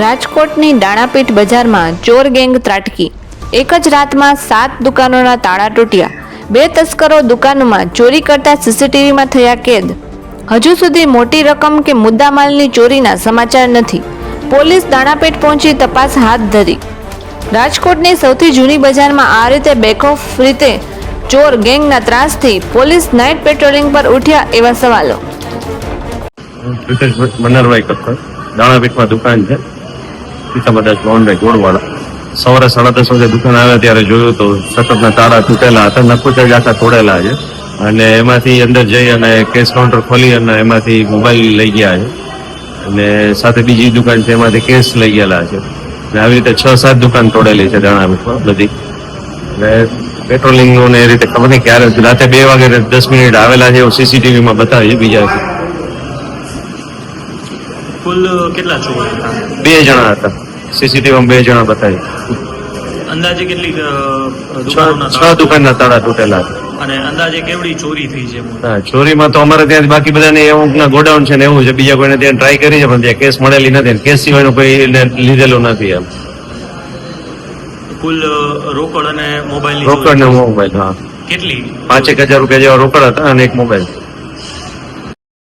રાજકોટની દાણાપીઠ બજારમાં ચોર ગેંગ ત્રાટકી. એક જ રાતમાં સાત દુકાનોના તાળા તૂટ્યા. બે તસ્કરો દુકાનોમાં ચોરી કરતા સીસીટીવીમાં થયા કેદ. હજુ સુધી મોટી રકમ કે મુદ્દામાલની ચોરીના સમાચાર નથી. પોલીસ દાણાપીઠ પહોંચી તપાસ હાથ ધરી. રાજકોટની સૌથી જૂની બજારમાં આ રીતે બેકઓફ રીતે ચોર ગેંગના ત્રાસથી પોલીસ નાઇટ પેટ્રોલિંગ પર ઉઠ્યા એવા સવાલો. મનરભાઈ કક્કર દાણાપીઠમાં દુકાન છે. સીતામદાસ મોહનભાઈ ગોળવાળા સવારે સાડા દસ વાગે દુકાન આવ્યા ત્યારે જોયું તો સતતના તાળા તૂટેલા હતા નખુચા આખા તોડેલા છે. અને એમાંથી અંદર જઈ અને કેશ કાઉન્ટર ખોલી અને એમાંથી મોબાઈલ લઈ ગયા છે. અને સાથે બીજી દુકાન છે એમાંથી કેશ લઈ ગયેલા છે. અને આવી રીતે છ સાત દુકાન તોડેલી છે દાણા બધી. એટલે પેટ્રોલિંગનું ને એ રીતે ખબર નહીં ક્યારે રાતે બે વાગે દસ મિનિટ આવેલા છે એવું સીસીટીવીમાં બતાવે છે બીજા કુલ કેટલા બે જણા હતા. સીસીટીવી માં બે જણા બતાવી અંદાજે કેટલી છ દુકાનોના તાળા? તૂટેલા. અને અંદાજે કેવડી ચોરી થઈ છે હા, ચોરીમાં તો અમારે ત્યાં બાકી બધાને એવું ગોડાઉન છે ને એવું છે. બીજા કોઈને ત્યાં ટ્રાય કરી છે પણ ત્યાં કેસ મળેલી નથી કેસ સિવાયનું કોઈ લીધેલું નથી એમ. કુલ રોકડ અને મોબાઈલ રોકડ ને મોબાઈલ હા. કેટલી? પાંચેક હજાર રૂપિયા જેવા રોકડ હતા અને એક મોબાઈલ.